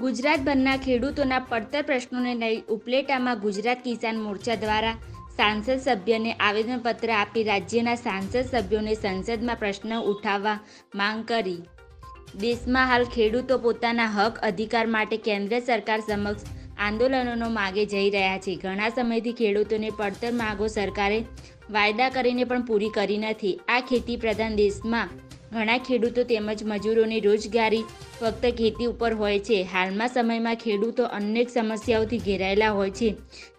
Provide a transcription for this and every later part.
ગુજરાતભરના ખેડૂતોના પડતર પ્રશ્નોને લઈ ઉપલેટામાં ગુજરાત કિસાન મોરચા દ્વારા સાંસદ સભ્યને આવેદનપત્ર આપી રાજ્યના સાંસદ સભ્યોને સંસદમાં પ્રશ્ન ઉઠાવવા માંગ કરી. દેશમાં હાલ ખેડૂતો પોતાના હક, અધિકાર માટે કેન્દ્ર સરકાર સમક્ષ આંદોલનોનો માગે જઈ રહ્યા છે. ઘણા સમયથી ખેડૂતોને પડતર માગો સરકારે વાયદા કરીને પણ પૂરી કરી નથી. આ ખેતી પ્રધાન દેશમાં ઘણા ખેડૂતો તેમજ મજૂરોની રોજગારી ફક્ત ખેતી ઉપર હોય છે. હાલમાં સમયમાં ખેડૂતો અનેક સમસ્યાઓથી ઘેરાયેલા હોય છે.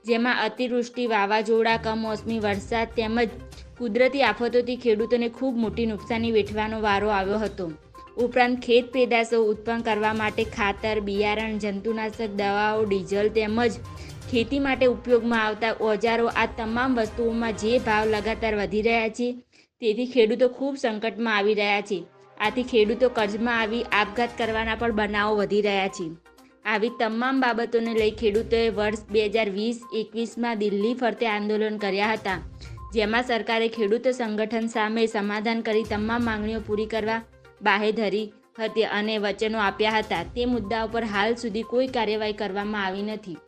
જેમાં અતિવૃષ્ટિ, વાવાઝોડા, કમોસમી વરસાદ તેમજ કુદરતી આફતોથી ખેડૂતોને ખૂબ મોટી નુકસાની વેઠવાનો વારો આવ્યો હતો. ઉપરાંત ખેત પેદાશો ઉત્પન્ન કરવા માટે ખાતર, બિયારણ, જંતુનાશક દવાઓ, ડીઝલ તેમજ ખેતી માટે ઉપયોગમાં આવતા ઓજારો આ તમામ વસ્તુઓમાં જે ભાવ લગાતાર વધી રહ્યા છે, તેથી ખેડૂતો ખૂબ સંકટમાં આવી રહ્યા છે. આથી ખેડૂતો કર્જમાં આવી આપઘાત કરવાના પણ બનાવો વધી રહ્યા છે. આવી તમામ બાબતોને લઈ ખેડૂતોએ વર્ષ બે હજાર વીસ એકવીસમાં દિલ્હી ફરતે આંદોલન કર્યા હતા, જેમાં સરકારે ખેડૂતો સંગઠન સામે સમાધાન કરી તમામ માંગણીઓ પૂરી કરવા બાહેધરી હતી અને વચનો આપ્યા હતા. તે મુદ્દા ઉપર હાલ સુધી કોઈ કાર્યવાહી કરવામાં આવી નથી.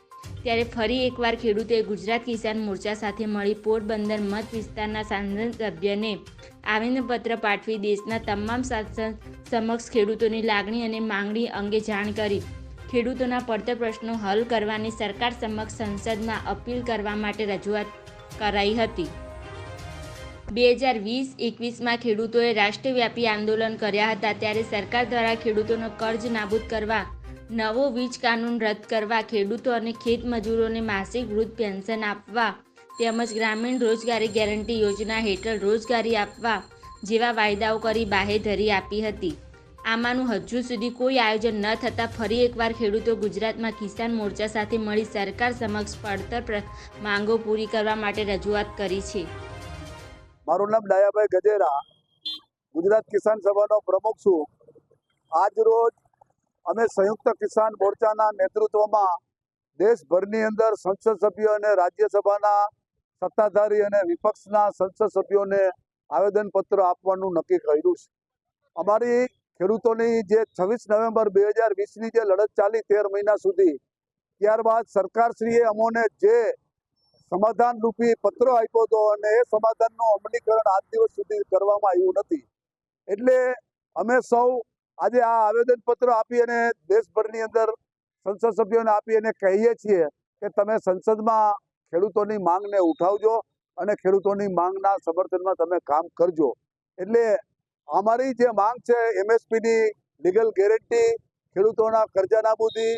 ત્યારે ફરી એકવાર ખેડૂતે ગુજરાત કિસાન મોરચા સાથે મળી પોરબંદર મત વિસ્તારના સાંસદ સભ્યને આવેદનપત્ર પાઠવી દેશના તમામ સાંસદ સમક્ષ ખેડૂતોની લાગણી અને માંગણી અંગે જાણ કરી. ખેડૂતોના પડતર પ્રશ્નો હલ કરવાની સરકાર સમક્ષ સંસદમાં અપીલ કરવા માટે રજૂઆત કરાઈ હતી. બે હજાર વીસ એકવીસમાં ખેડૂતોએ રાષ્ટ્રવ્યાપી આંદોલન કર્યા હતા ત્યારે સરકાર દ્વારા ખેડૂતોનો કર્જ નાબૂદ કરવા નવો વીજ કાનૂન રદ કરવા ખેડૂતો અને ખેત મજૂરોને માસિક વૃદ્ધ પેન્શન આપવા તેમજ ગ્રામીણ રોજગારી ગેરંટી યોજના હેઠળ રોજગારી આપવા જેવા વાયદાઓ કરી બાહેધરી આપી હતી. આમાંનું હજુ સુધી કોઈ આયોજન ન થતાં ફરી એકવાર ખેડૂતો ગુજરાતમાં કિસાન મોરચા સાથે મળી સરકાર સમક્ષ પડતર માંગો પૂરી કરવા માટે રજૂઆત કરી છે. મારું નામ ડાયાભાઈ ગજેરા. ગુજરાત કિસાન સભાનો પ્રમુખ છું. આજ રોજ અમે સંયુક્ત કિસાન મોરચાના નેતૃત્વમાં દેશભરની અંદર સંસદ સભ્યો અને રાજ્યસભાના સત્તાધારી અને વિપક્ષના સંસદ સભ્યોને આવેદનપત્ર આપવાનું નક્કી કર્યું છે. અમારી ખેડૂતોની જે છવ્વીસ નવેમ્બર બે હજાર વીસની જે લડત ચાલી તેર મહિના સુધી, ત્યારબાદ સરકારશ્રીએ અમોને જે સમાધાન રૂપી પત્રો આપ્યો હતો અને એ સમાધાનનું અમલીકરણ આજ દિવસ સુધી કરવામાં આવ્યું નથી. એટલે અમે સૌ આજે આ આવેદન પત્ર આપી અને દેશભરની અંદર સંસદ સભ્યોને આપી અને કહીએ છીએ કે તમે સંસદમાં ખેડૂતોની માંગને ઉઠાવજો અને ખેડૂતોની માંગના સમર્થનમાં તમે કામ કરજો. એટલે અમારી જે માંગ છે, એમએસપીની લીગલ ગેરંટી, ખેડૂતોના કરજા નાબૂદી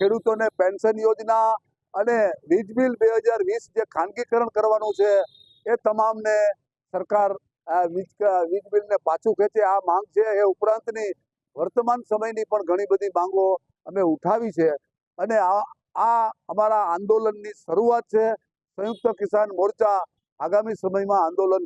ખેડૂતોને પેન્શન યોજના અને વીજ બિલ બે હજાર વીસ જે ખાનગીકરણ કરવાનું છે, એ તમામને સરકાર વીજ વીજ બિલને પાછું ખેંચે આ માંગ છે એ ઉપરાંતની વર્તમાન સમયની પણ ઘણી બધી માંગો અમે ઉઠાવી છે. અને આ આ અમારા આંદોલનની શરૂઆત છે. સંયુક્ત કિસાન મોરચા આગામી સમયમાં આંદોલન